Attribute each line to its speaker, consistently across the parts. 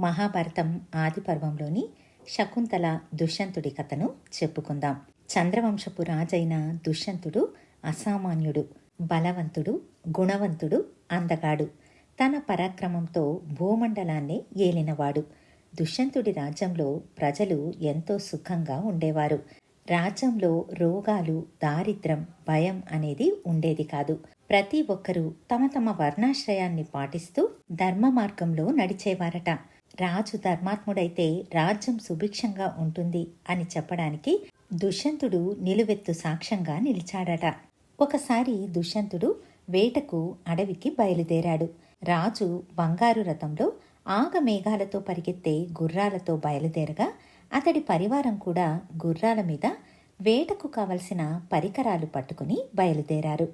Speaker 1: మహాభారతం ఆది పర్వంలోని శకుంతల దుష్యంతుడి కథను చెప్పుకుందాం. చంద్రవంశపు రాజైన దుష్యంతుడు అసామాన్యుడు బలవంతుడు గుణవంతుడు అందగాడు. తన పరాక్రమంతో భూమండలాన్ని ఏలినవాడు. దుష్యంతుడి రాజ్యంలో ప్రజలు ఎంతో సుఖంగా ఉండేవారు. రాజ్యంలో రోగాలు దారిద్రం భయం అనేది ఉండేది కాదు. ప్రతి ఒక్కరూ తమ తమ వర్ణాశ్రయాన్ని పాటిస్తూ ధర్మ మార్గంలో నడిచేవారట. రాజు ధర్మాత్ముడైతే రాజ్యం సుభిక్షంగా ఉంటుంది అని చెప్పడానికి దుష్యంతుడు నిలువెత్తు సాక్ష్యంగా నిలిచాడట. ఒకసారి దుష్యంతుడు వేటకు అడవికి బయలుదేరాడు. రాజు బంగారు రథంలో ఆగమేఘాలతో పరిగెత్తే గుర్రాలతో బయలుదేరగా అతడి పరివారం కూడా గుర్రాల మీద వేటకు కావలసిన పరికరాలు పట్టుకుని బయలుదేరారు.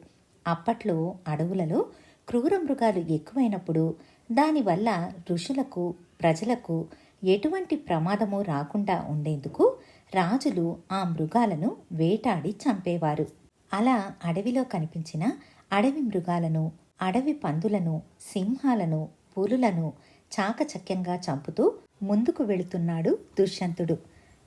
Speaker 1: అప్పట్లో అడవులలో క్రూర మృగాలు ఎక్కువైనప్పుడు దానివల్ల ఋషులకు ప్రజలకు ఎటువంటి ప్రమాదము రాకుండా ఉండేందుకు రాజులు ఆ మృగాలను వేటాడి చంపేవారు. అలా అడవిలో కనిపించిన అడవి మృగాలను అడవి పందులను సింహాలను పులులను చాకచక్యంగా చంపుతూ ముందుకు వెళుతున్నాడు దుష్యంతుడు.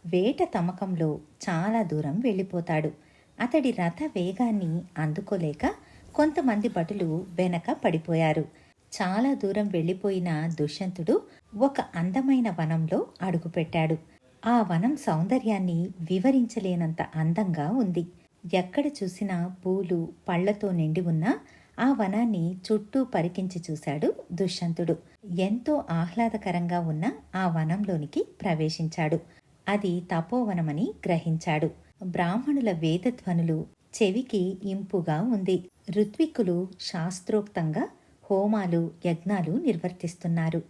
Speaker 1: వేట తమకంలో చాలా దూరం వెళ్ళిపోతాడు. అతడి రథ వేగాన్ని అందుకోలేక కొంతమంది భటులు వెనక పడిపోయారు. చాలా దూరం వెళ్ళిపోయిన దుష్యంతుడు ఒక అందమైన వనంలో అడుగుపెట్టాడు. ఆ వనం సౌందర్యాన్ని వివరించలేనంత అందంగా ఉంది. ఎక్కడ చూసినా పూలు పళ్ళతో నిండి ఉన్న ఆ వనాన్ని చుట్టూ పరికించి చూశాడు దుష్యంతుడు. ఎంతో ఆహ్లాదకరంగా ఉన్న ఆ వనంలోనికి ప్రవేశించాడు. అది తపోవనమని గ్రహించాడు. బ్రాహ్మణుల వేదధ్వనులు చెవికి ఇంపుగా ఉంది. ఋత్విక్కులు శాస్త్రోక్తంగా హోమాలు యజ్ఞాలు నిర్వర్తిస్తున్నారు.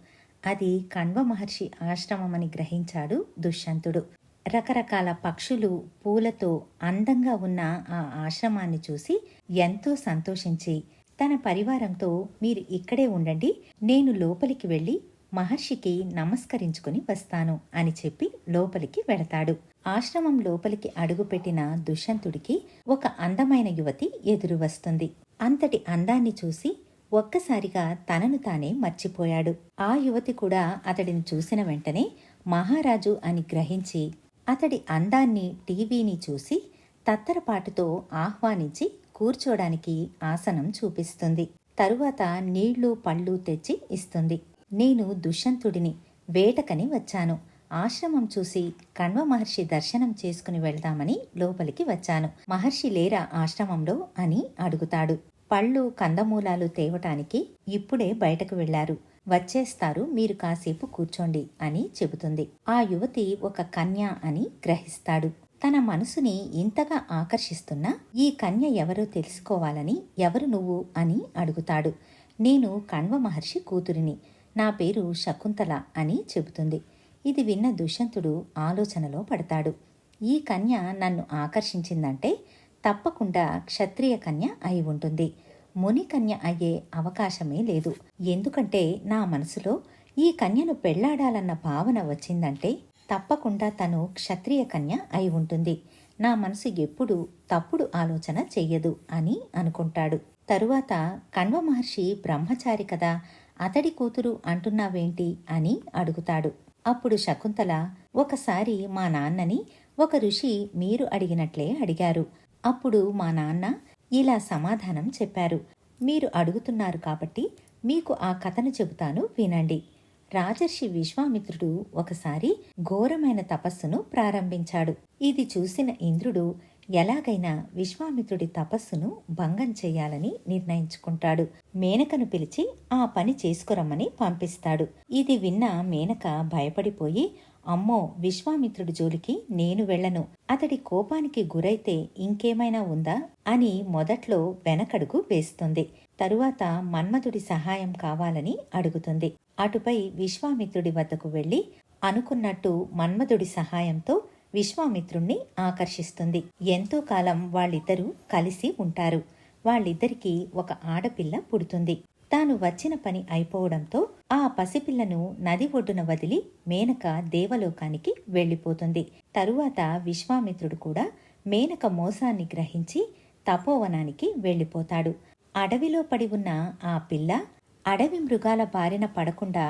Speaker 1: అది కణ్వ మహర్షి ఆశ్రమమని గ్రహించాడు దుష్యంతుడు. రకరకాల పక్షులు పూలతో అందంగా ఉన్న ఆ ఆశ్రమాన్ని చూసి ఎంతో సంతోషించి తన పరివారంతో మీరు ఇక్కడే ఉండండి నేను లోపలికి వెళ్ళి మహర్షికి నమస్కరించుకుని వస్తాను అని చెప్పి లోపలికి వెళతాడు. ఆశ్రమం లోపలికి అడుగుపెట్టిన దుష్యంతుడికి ఒక అందమైన యువతి ఎదురు వస్తుంది. అంతటి అందాన్ని చూసి ఒక్కసారిగా తనను తానే మర్చిపోయాడు. ఆ యువతి కూడా అతడిని చూసిన వెంటనే మహారాజు అని గ్రహించి అతడి అందాన్ని టీవీని చూసి తత్తరపాటుతో ఆహ్వానించి కూర్చోడానికి ఆసనం చూపిస్తుంది. తరువాత నీళ్ళు పళ్ళు తెచ్చి ఇస్తుంది. నేను దుష్యంతుడిని వేటకని వచ్చాను. ఆశ్రమం చూసి కణ్వ మహర్షి దర్శనం చేసుకుని వెళ్దామని లోపలికి వచ్చాను. మహర్షి లేరా ఆశ్రమంలో అని అడుగుతాడు. పళ్ళు కందమూలాలు తేవటానికి ఇప్పుడే బయటకు వెళ్ళారు వచ్చేస్తారు మీరు కాసేపు కూర్చోండి అని చెబుతుంది. ఆ యువతి ఒక కన్య అని గ్రహిస్తాడు. తన మనసుని ఇంతగా ఆకర్షిస్తున్న ఈ కన్య ఎవరో తెలుసుకోవాలని ఎవరు నువ్వు? అని అడుగుతాడు. నేను కణ్వ మహర్షి కూతురిని. నా పేరు శకుంతల అని చెబుతుంది. ఇది విన్న దుష్యంతుడు ఆలోచనలో పడతాడు. ఈ కన్య నన్ను ఆకర్షించిందంటే తప్పకుండా క్షత్రియ కన్య అయి ఉంటుంది. ముని కన్య అయ్యే అవకాశమే లేదు. ఎందుకంటే నా మనసులో ఈ కన్యను పెళ్ళాడాలన్న భావన వచ్చిందంటే తప్పకుండా తను క్షత్రియ కన్య అయి ఉంటుంది. నా మనసు ఎప్పుడు తప్పుడు ఆలోచన చెయ్యదు అని అనుకుంటాడు. తరువాత కణ్వ మహర్షి బ్రహ్మచారి కదా అతడి కూతురు అంటున్నావేంటి అని అడుగుతాడు. అప్పుడు శకుంతల ఒకసారి మా నాన్నని ఒక ఋషి మీరు అడిగినట్లే అడిగారు. అప్పుడు మా నాన్న ఇలా సమాధానం చెప్పారు. మీరు అడుగుతున్నారు కాబట్టి మీకు ఆ కథను చెబుతాను వినండి. రాజర్షి విశ్వామిత్రుడు ఒకసారి ఘోరమైన తపస్సును ప్రారంభించాడు. ఇది చూసిన ఇంద్రుడు ఎలాగైనా విశ్వామిత్రుడి తపస్సును భంగం చేయాలని నిర్ణయించుకుంటాడు. మేనకను పిలిచి ఆ పని చేసుకురమ్మని పంపిస్తాడు. ఇది విన్న మేనక భయపడిపోయి అమ్మో విశ్వామిత్రుడి జోలికి నేను వెళ్ళను. అతడి కోపానికి గురైతే ఇంకేమైనా ఉందా? అని మొదట్లో వెనకడుగు వేస్తుంది. తరువాత మన్మధుడి సహాయం కావాలని అడుగుతుంది. అటుపై విశ్వామిత్రుడి వద్దకు వెళ్ళి అనుకున్నట్టు మన్మధుడి సహాయంతో విశ్వామిత్రుణ్ణి ఆకర్షిస్తుంది. ఎంతో కాలం వాళ్ళిద్దరూ కలిసి ఉంటారు. వాళ్ళిద్దరికీ ఒక ఆడపిల్ల పుడుతుంది. తాను వచ్చిన పని అయిపోవడంతో ఆ పసిపిల్లను నది ఒడ్డున వదిలి మేనక దేవలోకానికి వెళ్ళిపోతుంది. తరువాత విశ్వామిత్రుడు కూడా మేనక మోసాన్ని గ్రహించి తపోవనానికి వెళ్ళిపోతాడు. అడవిలో పడి ఉన్న ఆ పిల్ల అడవి మృగాల బారిన పడకుండా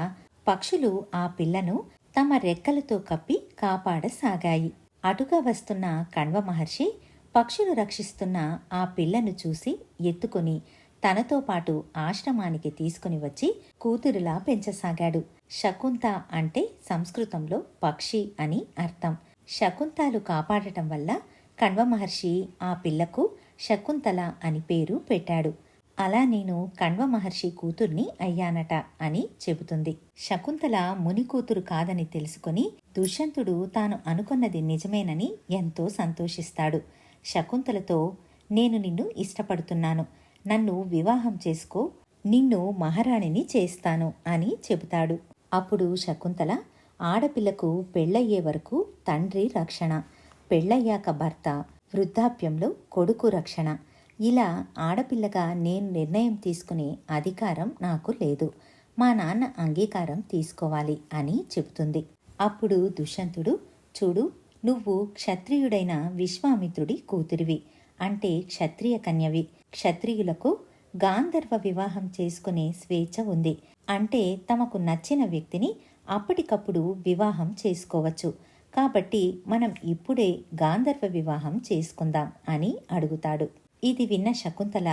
Speaker 1: పక్షులు ఆ పిల్లను తమ రెక్కలతో కప్పి కాపాడసాగాయి. అటుగా వస్తున్న కణ్వ మహర్షి పక్షులు రక్షిస్తున్న ఆ పిల్లను చూసి ఎత్తుకొని తనతో పాటు ఆశ్రమానికి తీసుకుని వచ్చి కూతురులా పెంచసాగాడు. శకుంత అంటే సంస్కృతంలో పక్షి అని అర్థం. శకుంతాలు కాపాడటం వల్ల కణ్వ మహర్షి ఆ పిల్లకు శకుంతల అని పేరు పెట్టాడు. అలా నేను కణ్వ మహర్షి కూతుర్ని అయ్యానట అని చెబుతుంది. శకుంతల ముని కూతురు కాదని తెలుసుకుని దుష్యంతుడు తాను అనుకున్నది నిజమేనని ఎంతో సంతోషిస్తాడు. శకుంతలతో నేను నిన్ను ఇష్టపడుతున్నాను. నన్ను వివాహం చేసుకో నిన్ను మహారాణిని చేస్తాను అని చెబుతాడు. అప్పుడు శకుంతల ఆడపిల్లకు పెళ్ళయ్యే వరకు తండ్రి రక్షణ పెళ్ళయ్యాక భర్త వృద్ధాప్యంలో కొడుకు రక్షణ. ఇలా ఆడపిల్లగా నేను నిర్ణయం తీసుకునే అధికారం నాకు లేదు. మా నాన్న అంగీకారం తీసుకోవాలి అని చెబుతుంది. అప్పుడు దుష్యంతుడు చూడు నువ్వు క్షత్రియుడైన విశ్వామిత్రుడి కూతురివి. అంటే క్షత్రియ కన్యవి. క్షత్రియులకు గాంధర్వ వివాహం చేసుకునే స్వేచ్ఛ ఉంది. అంటే తమకు నచ్చిన వ్యక్తిని అప్పటికప్పుడు వివాహం చేసుకోవచ్చు. కాబట్టి మనం ఇప్పుడే గాంధర్వ వివాహం చేసుకుందాం అని అడుగుతాడు. ఇది విన్న శకుంతల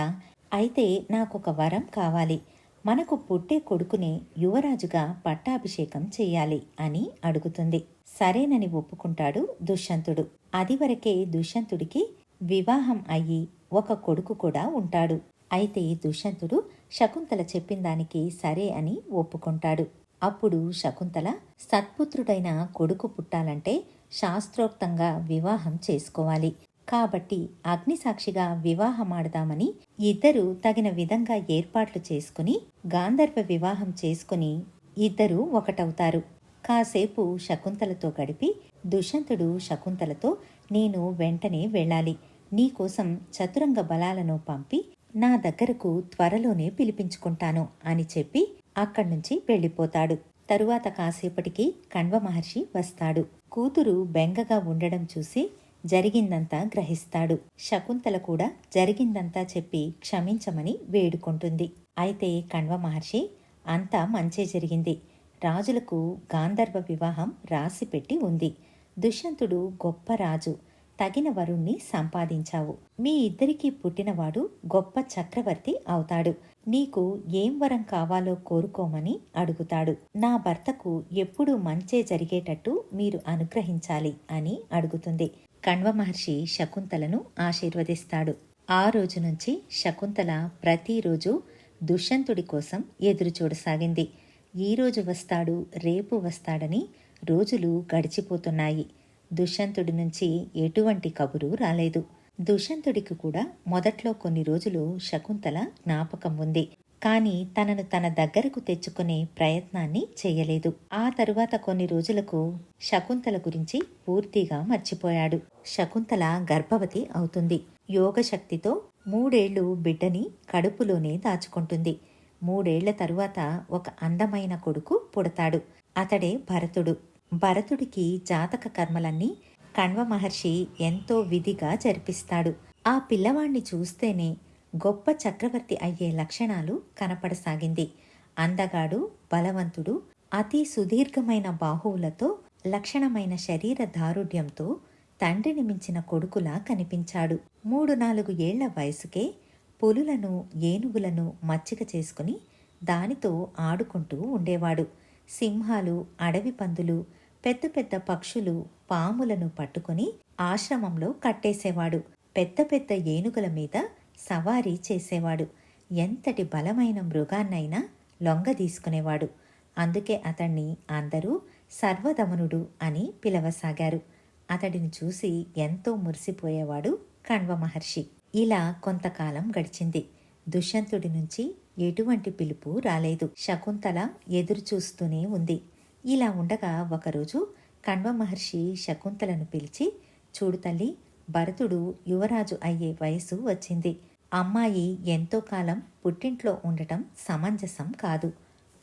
Speaker 1: అయితే నాకొక వరం కావాలి. మనకు పుట్టే కొడుకునే యువరాజుగా పట్టాభిషేకం చెయ్యాలి అని అడుగుతుంది. సరేనని ఒప్పుకుంటాడు దుష్యంతుడు. అదివరకే దుష్యంతుడికి వివాహం అయ్యి ఒక కొడుకు కూడా ఉంటాడు. అయితే దుష్యంతుడు శకుంతల చెప్పిన దానికి సరే అని ఒప్పుకుంటాడు. అప్పుడు శకుంతల సత్పుత్రుడైన కొడుకు పుట్టాలంటే శాస్త్రోక్తంగా వివాహం చేసుకోవాలి. కాబట్టి అగ్నిసాక్షిగా వివాహమాడదామని ఇద్దరూ తగిన విధంగా ఏర్పాట్లు చేసుకుని గాంధర్వ వివాహం చేసుకుని ఇద్దరూ ఒకటవుతారు. కాసేపు శకుంతలతో గడిపి దుష్యంతుడు శకుంతలతో నేను వెంటనే వెళ్ళాలి. నీకోసం చతురంగ బలాలను పంపి నా దగ్గరకు త్వరలోనే పిలిపించుకుంటాను అని చెప్పి అక్కడి నుంచి వెళ్ళిపోతాడు. తరువాత కాసేపటికి కణ్వ మహర్షి వస్తాడు. కూతురు బెంగగా ఉండడం చూసి జరిగిందంతా గ్రహిస్తాడు. శకుంతల కూడా జరిగిందంతా చెప్పి క్షమించమని వేడుకుంటుంది. అయితే కణ్వ మహర్షి అంతా మంచే జరిగింది. రాజులకు గాంధర్వ వివాహం రాసిపెట్టి ఉంది. దుష్యంతుడు గొప్ప రాజు. తగిన వరుణ్ణి సంపాదించావు. మీ ఇద్దరికీ పుట్టినవాడు గొప్ప చక్రవర్తి అవుతాడు. నీకు ఏం వరం కావాలో కోరుకోమని అడుగుతాడు. నా భర్తకు ఎప్పుడూ మంచే జరిగేటట్టు మీరు అనుగ్రహించాలి అని అడుగుతుంది. కణ్వ మహర్షి శకుంతలను ఆశీర్వదిస్తాడు. ఆ రోజు నుంచి శకుంతల ప్రతిరోజు దుష్యంతుడి కోసం ఎదురుచూడసాగింది. ఈరోజు ఈ రోజు వస్తాడు రేపు వస్తాడని రోజులు గడిచిపోతున్నాయి. దుష్యంతుడి నుంచి ఎటువంటి కబురు రాలేదు. దుష్యంతుడికి కూడా మొదట్లో కొన్ని రోజులు శకుంతల జ్ఞాపకం ఉంది. కానీ తనను తన దగ్గరకు తెచ్చుకునే ప్రయత్నాన్ని చేయలేదు. ఆ తరువాత కొన్ని రోజులకు శకుంతల గురించి పూర్తిగా మర్చిపోయాడు. శకుంతల గర్భవతి అవుతుంది. యోగశక్తితో మూడేళ్ళు బిడ్డని కడుపులోనే దాచుకుంటుంది. మూడేళ్ళ తరువాత ఒక అందమైన కొడుకు పుడతాడు. అతడే భరతుడు. భరతుడికి జాతక కర్మలన్నీ కణ్వ మహర్షి ఎంతో విధిగా జరిపిస్తాడు. ఆ పిల్లవాణ్ణి చూస్తేనే గొప్ప చక్రవర్తి అయ్యే లక్షణాలు కనపడసాగింది. అందగాడు బలవంతుడు అతి సుదీర్ఘమైన బాహువులతో లక్షణమైన శరీర దారుఢ్యంతో తండ్రిని మించిన కొడుకులా కనిపించాడు. మూడు నాలుగు ఏళ్ళ వయసుకే పులులను ఏనుగులను మచ్చిక చేసుకుని దానితో ఆడుకుంటూ ఉండేవాడు. సింహాలు అడవి పందులు పెద్ద పెద్ద పక్షులు పాములను పట్టుకుని ఆశ్రమంలో కట్టేసేవాడు. పెద్ద పెద్ద ఏనుగుల మీద సవారీ చేసేవాడు. ఎంతటి బలమైన మృగాన్నైనా లొంగ తీసుకునేవాడు. అందుకే అతన్ని అందరూ సర్వదమనుడు అని పిలవసాగారు. అతడిని చూసి ఎంతో మురిసిపోయేవాడు కణ్వ మహర్షి. ఇలా కొంతకాలం గడిచింది. దుష్యంతుడి నుంచి ఎటువంటి పిలుపు రాలేదు. శకుంతల ఎదురుచూస్తూనే ఉంది. ఇలా ఉండగా ఒకరోజు కణ్వ మహర్షి శకుంతలను పిలిచి చూడు తల్లి భరతుడు యువరాజు అయ్యే వయసు వచ్చింది. అమ్మాయి ఎంతో కాలం పుట్టింట్లో ఉండటం సమంజసం కాదు.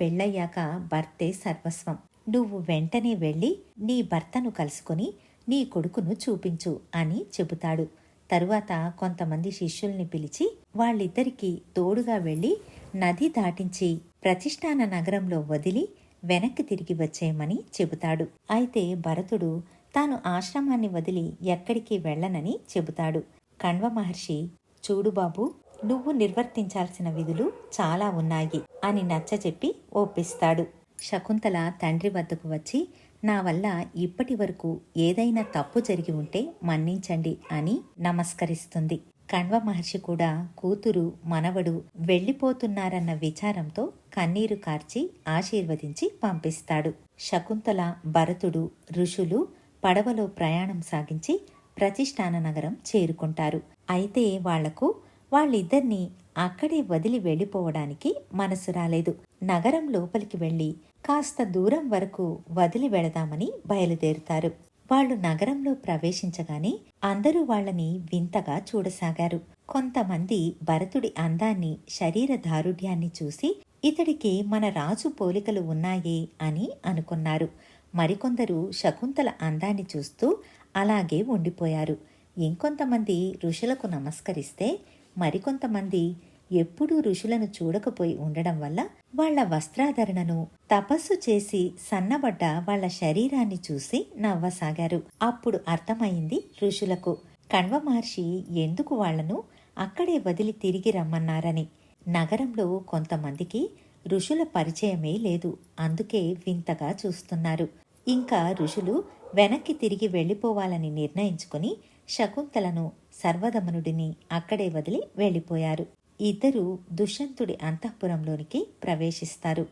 Speaker 1: పెళ్ళయ్యాక భర్తే సర్వస్వం. నువ్వు వెంటనే వెళ్ళి నీ భర్తను కలుసుకొని నీ కొడుకును చూపించు అని చెబుతాడు. తరువాత కొంతమంది శిష్యుల్ని పిలిచి వాళ్ళిద్దరికీ తోడుగా వెళ్ళి నది దాటించి ప్రతిష్టాన నగరంలో వదిలి వెనక్కి తిరిగి వచ్చేయమని చెబుతాడు. అయితే భరతుడు తాను ఆశ్రమాన్ని వదిలి ఎక్కడికి వెళ్ళనని చెబుతాడు. కణ్వ మహర్షి చూడు బాబు నువ్వు నిర్వర్తించాల్సిన విధులు చాలా ఉన్నాయి అని నచ్చజెప్పి ఒప్పిస్తాడు. శకుంతల తండ్రి వద్దకు వచ్చి నా వల్ల ఇప్పటి వరకు ఏదైనా తప్పు జరిగి ఉంటే మన్నించండి అని నమస్కరిస్తుంది. కణ్వ మహర్షి కూడా కూతురు మనవడు వెళ్ళిపోతున్నారన్న విచారంతో కన్నీరు కార్చి ఆశీర్వదించి పంపిస్తాడు. శకుంతల భరతుడు ఋషులు పడవలో ప్రయాణం సాగించి ప్రతిష్టాన నగరం చేరుకుంటారు. అయితే వాళ్ళకు వాళ్ళిద్దరినీ అక్కడే వదిలి వెళ్ళిపోవడానికి మనసు రాలేదు. నగరం లోపలికి వెళ్ళి కాస్త దూరం వరకు వదిలి వెళదామని బయలుదేరుతారు. వాళ్ళు నగరంలో ప్రవేశించగానే అందరూ వాళ్ళని వింతగా చూడసాగారు. కొంతమంది భరతుడి అందాన్ని శరీర దారుఢ్యాన్ని చూసి ఇతడికి మన రాజు పోలికలు ఉన్నాయే అని అనుకున్నారు. మరికొందరు శకుంతల అందాన్ని చూస్తూ అలాగే ఉండిపోయారు. ఇంకొంతమంది ఋషులకు నమస్కరిస్తే మరికొంతమంది ఎప్పుడూ ఋషులను చూడకపోయి ఉండడం వల్ల వాళ్ళ వస్త్రాధరణను తపస్సు చేసి సన్నబడ్డ వాళ్ళ శరీరాన్ని చూసి నవ్వసాగారు. అప్పుడు అర్థమైంది ఋషులకు కణ్వ మహర్షి ఎందుకు వాళ్ళను అక్కడే వదిలి తిరిగి రమ్మన్నారని. నగరంలో కొంతమందికి ఋషుల పరిచయమే లేదు. అందుకే వింతగా చూస్తున్నారు. ఇంకా ఋషులు వెనక్కి తిరిగి వెళ్ళిపోవాలని నిర్ణయించుకుని శకుంతలను సర్వదమనుడిని అక్కడే వదిలి వెళ్ళిపోయారు. ఇద్దరు దుష్యంతుడి అంతఃపురంలోనికి ప్రవేశిస్తారు.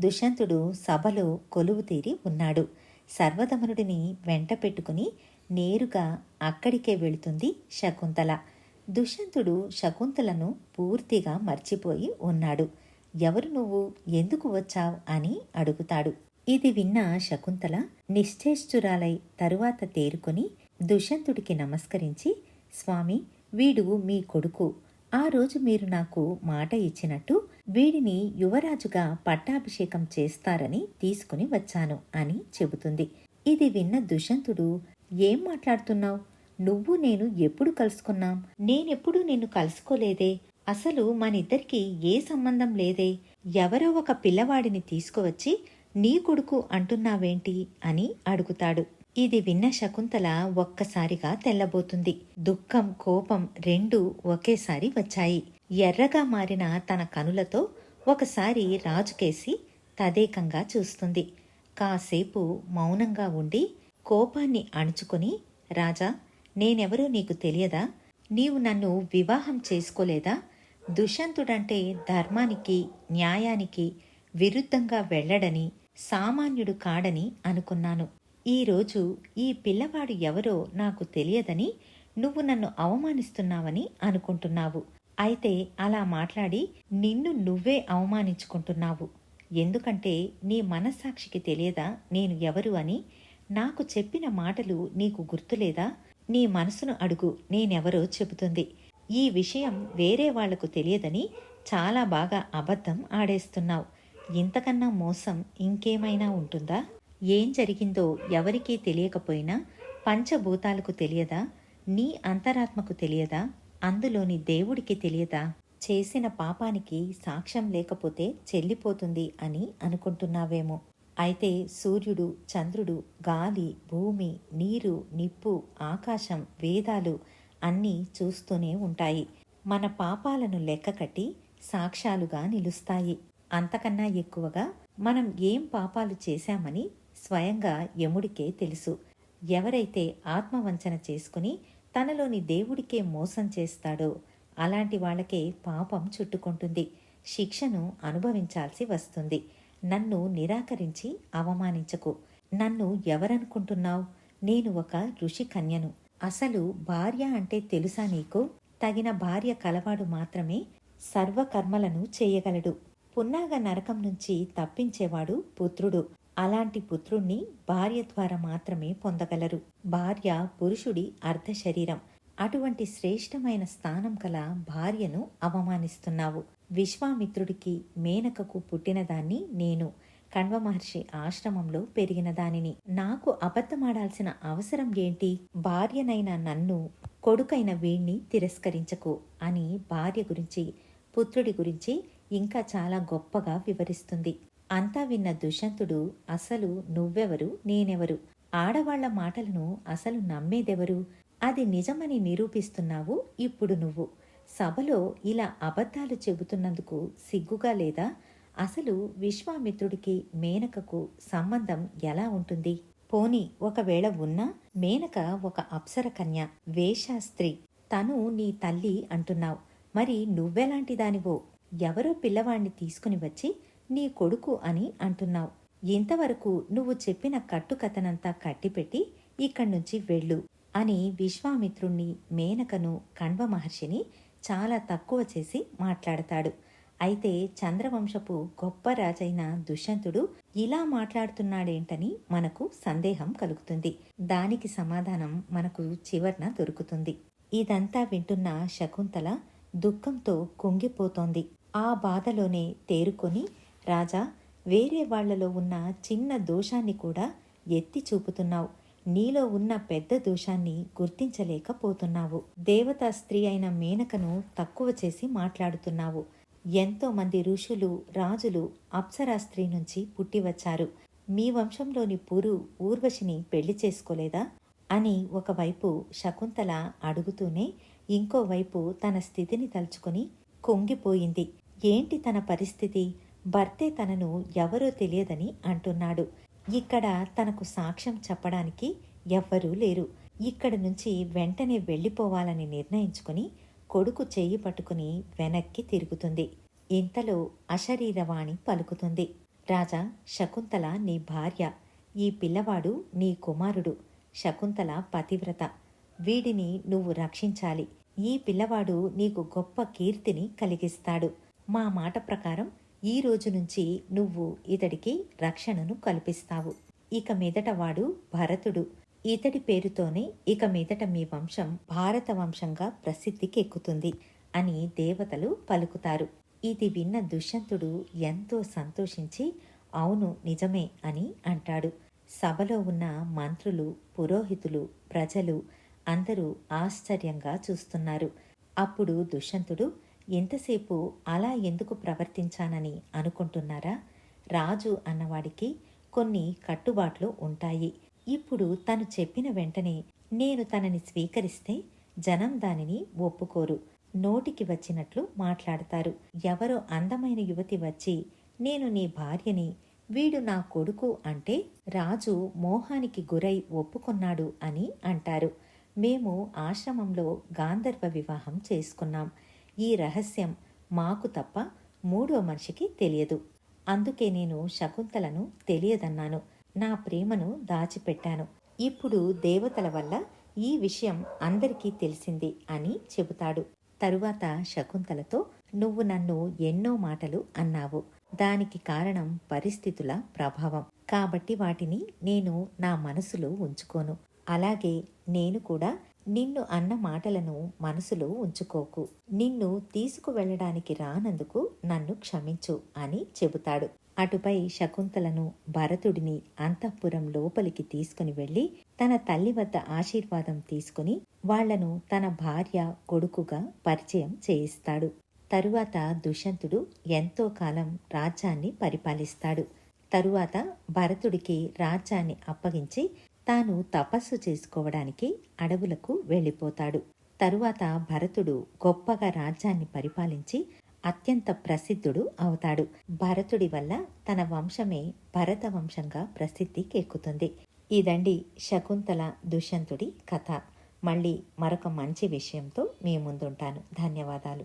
Speaker 1: దుష్యంతుడు సభలో కొలువు తీరి ఉన్నాడు. సర్వదమనుడిని వెంట పెట్టుకుని నేరుగా అక్కడికే వెళుతుంది శకుంతల. దుష్యంతుడు శకుంతలను పూర్తిగా మర్చిపోయి ఉన్నాడు. ఎవరు నువ్వు? ఎందుకు వచ్చావు? అని అడుగుతాడు. ఇది విన్న శకుంతల నిశ్చేష్చురాలై తరువాత తేరుకొని దుష్యంతుడికి నమస్కరించి స్వామి వీడు మీ కొడుకు. ఆ రోజు మీరు నాకు మాట ఇచ్చినట్టు వీడిని యువరాజుగా పట్టాభిషేకం చేస్తారని తీసుకుని వచ్చాను అని చెబుతుంది. ఇది విన్న దుష్యంతుడు ఏం మాట్లాడుతున్నావు? నువ్వు నేను ఎప్పుడు కలుసుకున్నాం? నేనెప్పుడు నిన్ను కలుసుకోలేదే? అసలు మనిద్దరికి ఏ సంబంధం లేదే? ఎవరో ఒక పిల్లవాడిని తీసుకువచ్చి నీ కొడుకు అంటున్నావేంటి అని అడుగుతాడు. ఇది విన్న శకుంతల ఒక్కసారిగా తెల్లబోతుంది. దుఃఖం కోపం రెండూ ఒకేసారి వచ్చాయి. ఎర్రగా మారిన తన కనులతో ఒకసారి రాజుకేసి తదేకంగా చూస్తుంది. కాసేపు మౌనంగా ఉండి కోపాన్ని అణుచుకొని రాజా నేనెవరో నీకు తెలియదా? నీవు నన్ను వివాహం చేసుకోలేదా? దుష్యంతుడంటే ధర్మానికి న్యాయానికి విరుద్ధంగా వెళ్ళడని సామాన్యుడు కాడని అనుకున్నాను. ఈరోజు ఈ పిల్లవాడు ఎవరో నాకు తెలియదని నువ్వు నన్ను అవమానిస్తున్నావని అనుకుంటున్నావు. అయితే అలా మాట్లాడి నిన్ను నువ్వే అవమానించుకుంటున్నావు. ఎందుకంటే నీ మనస్సాక్షికి తెలియదా నేను ఎవరు అని? నాకు చెప్పిన మాటలు నీకు గుర్తులేదా? నీ మనసును అడుగు నేనెవరో చెబుతుంది. ఈ విషయం వేరే వాళ్ళకు తెలియదని చాలా బాగా అబద్ధం ఆడేస్తున్నావు. ఇంతకన్నా మోసం ఇంకేమైనా ఉంటుందా? ఏం జరిగిందో ఎవరికీ తెలియకపోయినా పంచభూతాలకు తెలియదా? నీ అంతరాత్మకు తెలియదా? అందులోని దేవుడికి తెలియదా? చేసిన పాపానికి సాక్ష్యం లేకపోతే చెల్లిపోతుంది అని అనుకుంటున్నావేమో. అయితే సూర్యుడు చంద్రుడు గాలి భూమి నీరు నిప్పు ఆకాశం వేదాలు అన్నీ చూస్తూనే ఉంటాయి. మన పాపాలను లెక్కకట్టి సాక్ష్యాలుగా నిలుస్తాయి. అంతకన్నా ఎక్కువగా మనం ఏం పాపాలు చేశామని స్వయంగా యముడికే తెలుసు. ఎవరైతే ఆత్మవంచన చేసుకుని తనలోని దేవుడికే మోసం చేస్తాడో అలాంటి వాళ్ళకే పాపం చుట్టుకుంటుంది. శిక్షను అనుభవించాల్సి వస్తుంది. నన్ను నిరాకరించి అవమానించకు. నన్ను ఎవరనుకుంటున్నావు? నేను ఒక ఋషి కన్యను. అసలు భార్య అంటే తెలుసా నీకు? తగిన భార్య కలవాడు మాత్రమే సర్వకర్మలను చేయగలడు. పున్నాగ నరకం నుంచి తప్పించేవాడు పుత్రుడు. అలాంటి పుత్రుణ్ణి భార్య ద్వారా మాత్రమే పొందగలరు. భార్య పురుషుడి అర్ధ శరీరం అటువంటి శ్రేష్టమైన స్థానం కల భార్యను అవమానిస్తున్నావు. విశ్వామిత్రుడికి మేనకకు పుట్టినదాన్ని నేను కణ్వ మహర్షి ఆశ్రమంలో పెరిగిన దానిని నాకు అబద్ధమాడాల్సిన అవసరం ఏంటి? భార్యనైన నన్ను కొడుకైన వీణ్ణి తిరస్కరించకు అని భార్య గురించి పుత్రుడి గురించి ఇంకా చాలా గొప్పగా వివరిస్తుంది. అంతా విన్న దుష్యంతుడు అసలు నువ్వెవరు? నేనెవరు? ఆడవాళ్ళ మాటలను అసలు నమ్మేదెవరు? అది నిజమని నిరూపిస్తున్నావు ఇప్పుడు నువ్వు. సభలో ఇలా అబద్ధాలు చెబుతున్నందుకు సిగ్గుగా లేదా? అసలు విశ్వామిత్రుడికి మేనకకు సంబంధం ఎలా ఉంటుంది? పోని ఒకవేళ ఉన్నా మేనక ఒక అప్సర కన్య వేషాస్త్రి. తను నీ తల్లి అంటున్నావు. మరి నువ్వెలాంటి దానివో? ఎవరో పిల్లవాణ్ణి తీసుకుని వచ్చి నీ కొడుకు అని అంటున్నావు. ఇంతవరకు నువ్వు చెప్పిన కట్టుకథనంతా కట్టిపెట్టి ఇక్కడ్నుంచి వెళ్ళు. అని విశ్వామిత్రుణ్ణి మేనకను కణ్వ మహర్షిని చాలా తక్కువ చేసి మాట్లాడతాడు. అయితే చంద్రవంశపు గొప్ప రాజైన దుష్యంతుడు ఇలా మాట్లాడుతున్నాడేంటని మనకు సందేహం కలుగుతుంది. దానికి సమాధానం మనకు చివర్న దొరుకుతుంది. ఇదంతా వింటున్న శకుంతల దుఃఖంతో కుంగిపోతోంది. ఆ బాధలోనే తేరుకొని రాజా వేరే వాళ్ళలో ఉన్న చిన్న దోషాన్ని కూడా ఎత్తి చూపుతున్నావు. నీలో ఉన్న పెద్ద దోషాన్ని గుర్తించలేకపోతున్నావు. దేవతా స్త్రీ అయిన మేనకను తక్కువ చేసి మాట్లాడుతున్నావు. ఎంతో మంది ఋషులు రాజులు అప్సరా స్త్రీ నుంచి పుట్టి వచ్చారు. మీ వంశంలోని పురు ఊర్వశిని పెళ్ళి చేసుకోలేదా? అని ఒకవైపు శకుంతల అడుగుతూనే ఇంకోవైపు తన స్థితిని తలుచుకుని కుంగిపోయింది. ఏంటి తన పరిస్థితి? భర్తే తనను ఎవరో తెలియదని అంటున్నాడు. ఇక్కడ తనకు సాక్ష్యం చెప్పడానికి ఎవ్వరూ లేరు. ఇక్కడి నుంచి వెంటనే వెళ్ళిపోవాలని నిర్ణయించుకుని కొడుకు చెయ్యి పట్టుకుని వెనక్కి తిరుగుతుంది. ఇంతలో అశరీరవాణి పలుకుతుంది. రాజా శకుంతల నీ భార్య. ఈ పిల్లవాడు నీ కుమారుడు. శకుంతల పతివ్రత. వీడిని నువ్వు రక్షించాలి. ఈ పిల్లవాడు నీకు గొప్ప కీర్తిని కలిగిస్తాడు. మా మాట ప్రకారం ఈ రోజు నుంచి నువ్వు ఇతడికి రక్షణను కల్పిస్తావు. ఇక మీదట వాడు భరతుడు. ఇతడి పేరుతోనే ఇక మీదట మీ వంశం భారత వంశంగా ప్రసిద్ధికి ఎక్కుతుంది అని దేవతలు పలుకుతారు. ఇది విన్న దుష్యంతుడు ఎంతో సంతోషించి అవును నిజమే అని అంటాడు. సభలో ఉన్న మంత్రులు పురోహితులు ప్రజలు అందరూ ఆశ్చర్యంగా చూస్తున్నారు. అప్పుడు దుష్యంతుడు ఎంతసేపు అలా ఎందుకు ప్రవర్తించానని అనుకుంటున్నారా? రాజు అన్నవాడికి కొన్ని కట్టుబాట్లు ఉంటాయి. ఇప్పుడు తను చెప్పిన వెంటనే నేను తనని స్వీకరిస్తే జనం దానిని ఒప్పుకోరు. నోటికి వచ్చినట్లు మాట్లాడతారు. ఎవరో అందమైన యువతి వచ్చి నేను నీ భార్యని వీడు నా కొడుకు అంటే రాజు మోహానికి గురై ఒప్పుకున్నాడు అని అంటారు. మేము ఆశ్రమంలో గాంధర్వ వివాహం చేసుకున్నాం. ఈ రహస్యం మాకు తప్ప మూడో మనిషికి తెలియదు. అందుకే నేను శకుంతలను తెలియదన్నాను. నా ప్రేమను దాచిపెట్టాను. ఇప్పుడు దేవతల వల్ల ఈ విషయం అందరికీ తెలిసింది అని చెబుతాడు. తరువాత శకుంతలతో నువ్వు నన్ను ఎన్నో మాటలు అన్నావు. దానికి కారణం పరిస్థితుల ప్రభావం. కాబట్టి వాటిని నేను నా మనసులో ఉంచుకోను. అలాగే నేను కూడా నిన్ను అన్న మాటలను మనసులో ఉంచుకోకు. నిన్ను తీసుకువెళ్ళడానికి రానందుకు నన్ను క్షమించు అని చెబుతాడు. అటుపై శకుంతలను భరతుడిని అంతఃపురం లోపలికి తీసుకుని వెళ్ళి తన తల్లి వద్ద ఆశీర్వాదం తీసుకుని వాళ్ళను తన భార్య కొడుకుగా పరిచయం చేయిస్తాడు. తరువాత దుష్యంతుడు ఎంతో కాలం రాజ్యాన్ని పరిపాలిస్తాడు. తరువాత భరతుడికి రాజ్యాన్ని అప్పగించి తాను తపస్సు చేసుకోవడానికి అడవులకు వెళ్ళిపోతాడు. తరువాత భరతుడు గొప్పగా రాజ్యాన్ని పరిపాలించి అత్యంత ప్రసిద్ధుడు అవుతాడు. భరతుడి వల్ల తన వంశమే భరత వంశంగా ప్రసిద్ధి ఎక్కుతుంది. ఇదండి శకుంతల దుష్యంతుడి కథ. మళ్ళీ మరొక మంచి విషయంతో మీ ముందుంటాను. ధన్యవాదాలు.